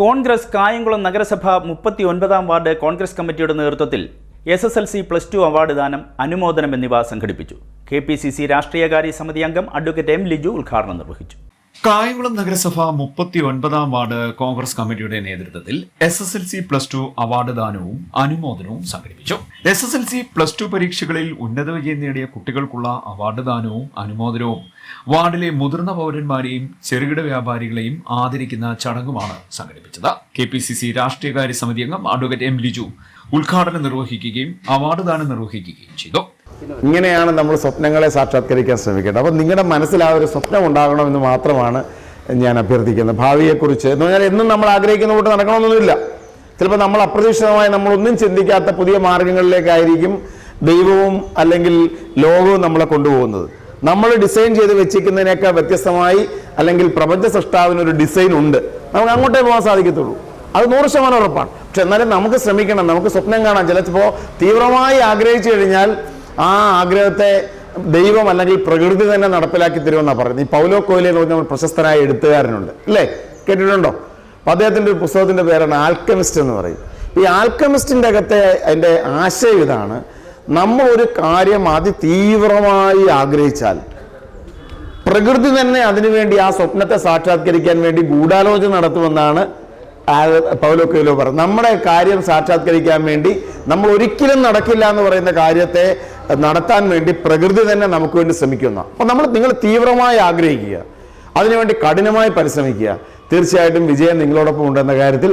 കോൺഗ്രസ് കായംകുളം നഗരസഭ മുപ്പത്തി ഒൻപതാം വാർഡ് കോൺഗ്രസ് കമ്മിറ്റിയുടെ നേതൃത്വത്തിൽ S S L C plus two award ദാനം അനുമോദനം എന്നിവ സംഘടിപ്പിച്ചു. കെ പി സി സി രാഷ്ട്രീയകാര്യ സമിതി അംഗം അഡ്വക്കേറ്റ് എം ലിജു ഉദ്ഘാടനം നിർവഹിച്ചു. കായംകുളം നഗരസഭ മുപ്പത്തി ഒൻപതാം വാർഡ് കോൺഗ്രസ് കമ്മിറ്റിയുടെ നേതൃത്വത്തിൽ S S L C plus two award ദാനവും അനുമോദനവും സംഘടിപ്പിച്ചു. S S L C plus two പരീക്ഷകളിൽ ഉന്നത വിജയം നേടിയ കുട്ടികൾക്കുള്ള അവാർഡ് ദാനവും അനുമോദനവും വാർഡിലെ മുതിർന്ന പൗരന്മാരെയും ചെറുകിട വ്യാപാരികളെയും ആദരിക്കുന്ന ചടങ്ങുമാണ് സംഘടിപ്പിച്ചത്. കെ പി സി സി രാഷ്ട്രീയകാര്യ സമിതി അംഗം അഡ്വക്കേറ്റ് എം ലിജു ഉദ്ഘാടനം നിർവഹിക്കുകയും അവാർഡ് ദാനം നിർവഹിക്കുകയും ചെയ്തു. ഇങ്ങനെയാണ് നമ്മൾ സ്വപ്നങ്ങളെ സാക്ഷാത്കരിക്കാൻ ശ്രമിക്കേണ്ടത്. അപ്പം നിങ്ങളുടെ മനസ്സിൽ ആ ഒരു സ്വപ്നം ഉണ്ടാകണമെന്ന് മാത്രമാണ് ഞാൻ അഭ്യർത്ഥിക്കുന്നത്. ഭാവിയെക്കുറിച്ച് എന്ന് പറഞ്ഞാൽ എന്നും നമ്മൾ ആഗ്രഹിക്കുന്ന കൂട്ട് നടക്കണമെന്നൊന്നുമില്ല. ചിലപ്പോൾ നമ്മൾ അപ്രതീക്ഷിതമായി നമ്മളൊന്നും ചിന്തിക്കാത്ത പുതിയ മാർഗങ്ങളിലേക്കായിരിക്കും ദൈവവും അല്ലെങ്കിൽ ലോകവും നമ്മളെ കൊണ്ടുപോകുന്നത്. നമ്മൾ ഡിസൈൻ ചെയ്ത് വെച്ചിരിക്കുന്നതിനേക്കാൾ വ്യത്യസ്തമായി അല്ലെങ്കിൽ പ്രപഞ്ച സൃഷ്ടാവിനൊരു ഡിസൈൻ ഉണ്ട്. നമുക്ക് അങ്ങോട്ടേ പോകാൻ സാധിക്കത്തുള്ളൂ. അത് നൂറ് ശതമാനം ഉറപ്പാണ്. പക്ഷെ എന്നാലും നമുക്ക് ശ്രമിക്കണം. നമുക്ക് സ്വപ്നം കാണാം. ചിലപ്പോൾ തീവ്രമായി ആഗ്രഹിച്ചു കഴിഞ്ഞാൽ ആ ആഗ്രഹത്തെ ദൈവം അല്ലെങ്കിൽ പ്രകൃതി തന്നെ നടപ്പിലാക്കി തരുമെന്നാണ് പറയുന്നത്. ഈ പൗലോ കോയിലെ എന്ന് പറഞ്ഞ പ്രശസ്തനായ എഴുത്തുകാരനുണ്ട്. അല്ലേ കേട്ടിട്ടുണ്ടോ? അപ്പൊ അദ്ദേഹത്തിന്റെ ഒരു പുസ്തകത്തിന്റെ പേരാണ് ആൽക്കമിസ്റ്റ് എന്ന് പറയും. ഈ ആൽക്കമിസ്റ്റിന്റെ അകത്തെ അതിന്റെ ആശയം ഇതാണ്. നമ്മൾ ഒരു കാര്യം അതിതീവ്രമായി ആഗ്രഹിച്ചാൽ പ്രകൃതി തന്നെ അതിനുവേണ്ടി ആ സ്വപ്നത്തെ സാക്ഷാത്കരിക്കാൻ വേണ്ടി ഗൂഢാലോചന നടത്തുമെന്നാണ് പൗലോ കൊയ്ലോ പറഞ്ഞു. നമ്മുടെ കാര്യം സാക്ഷാത്കരിക്കാൻ വേണ്ടി നമ്മൾ ഒരിക്കലും നടക്കില്ല എന്ന് പറയുന്ന കാര്യത്തെ നടത്താൻ വേണ്ടി പ്രകൃതി തന്നെ നമുക്ക് വേണ്ടി ശ്രമിക്കുന്ന. അപ്പൊ നമ്മൾ നിങ്ങൾ തീവ്രമായി ആഗ്രഹിക്കുക. അതിനുവേണ്ടി കഠിനമായി പരിശ്രമിക്കുക. തീർച്ചയായിട്ടും വിജയം നിങ്ങളോടൊപ്പം ഉണ്ടെന്ന കാര്യത്തിൽ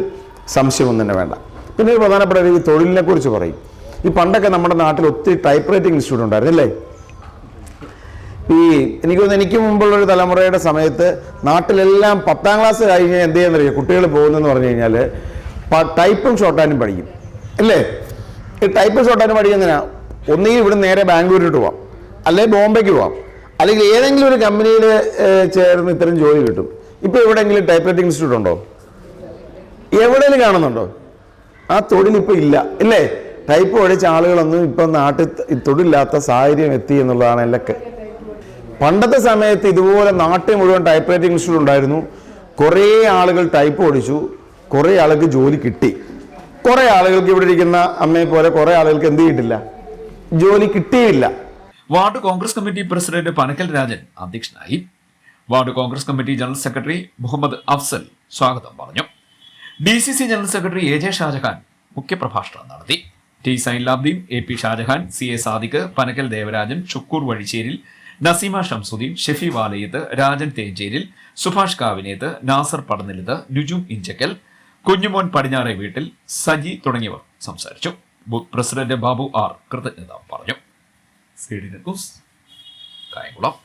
സംശയമൊന്നും തന്നെ വേണ്ട. പിന്നെ ഒരു പ്രധാനപ്പെട്ട ഈ തൊഴിലിനെ കുറിച്ച് പറയും. ഈ പണ്ടൊക്കെ നമ്മുടെ നാട്ടിൽ ഒത്തിരി ടൈപ്പ് റൈറ്റിംഗ് ഇൻസ്റ്റിറ്റ്യൂട്ട് ഉണ്ടായിരുന്നു അല്ലേ? ഈ എനിക്ക് തോന്നുന്നു എനിക്ക് മുമ്പുള്ള ഒരു തലമുറയുടെ സമയത്ത് നാട്ടിലെല്ലാം പത്താം ക്ലാസ് കഴിഞ്ഞ് എന്ത് ചെയ്യാന്നറിയോ? കുട്ടികൾ പോകുന്നതെന്ന് പറഞ്ഞു കഴിഞ്ഞാൽ ടൈപ്പും ഷോർട്ടാനും പഠിക്കും. അല്ലേ? ഈ ടൈപ്പും ഷോർട്ടാനും പഠിക്കുന്നതിനാ ഒന്നുകിൽ ഇവിടെ നേരെ ബാംഗ്ലൂരിലോട്ട് പോവാം. അല്ലെങ്കിൽ ബോംബെക്ക് പോവാം. അല്ലെങ്കിൽ ഏതെങ്കിലും ഒരു കമ്പനിയിൽ ചേർന്ന് ഇത്തരം ജോലി കിട്ടും. ഇപ്പോൾ എവിടെയെങ്കിലും ടൈപ്പ് റൈറ്റിംഗ് ഇൻസ്റ്റിറ്റ്യൂട്ട് ഉണ്ടോ? എവിടെയെങ്കിലും കാണുന്നുണ്ടോ? ആ തൊഴിലിപ്പോൾ ഇല്ല. ഇല്ലേ? ടൈപ്പ് പഠിച്ച ആളുകളൊന്നും ഇപ്പം നാട്ടിൽ തൊഴിലില്ലാത്ത സാഹചര്യം എത്തി എന്നുള്ളതാണ് ക- പണ്ടത്തെ സമയത്ത് ഇതുപോലെ നാട്ടിൽ മുഴുവൻ ടൈപ്പ് റൈറ്റിംഗ് ഇൻസ്റ്റിറ്റ്യൂട്ട് ഉണ്ടായിരുന്നു. കുറേ ആളുകൾ ടൈപ്പ് പഠിച്ചു കുറേ ആളുകൾക്ക് ജോലി കിട്ടി. കുറേ ആളുകൾക്ക് ഇവിടെ ഇരിക്കുന്ന അമ്മയെ പോലെ കുറേ ആളുകൾക്ക് എന്ത് ചെയ്തിട്ടില്ല? ജോലി കിട്ടിയില്ല. Ward Congress committee president Panakkal Rajan അധ്യക്ഷനായി. Ward Congress committee general secretary Muhammad Afsal സ്വാഗതം പറഞ്ഞു. D C C general secretary A J Shajahan മുഖ്യപ്രഭാഷണം നടത്തി. T Sainalabdeen A P Shajahan C A Sadiq Panakkal Devarajan Shukkur Vazhicheril Naseema Shamsuddin Shefi Valayath Rajan Thencheril Subhash Kavinethu Nasar Padanilath Nujum Inchakkal Kunjumon പടിഞ്ഞാറെ വീട്ടിൽ സജി തുടങ്ങിയവർ സംസാരിച്ചു. President Babu R കൃതജ്ഞത പറഞ്ഞു. കായംകുളം.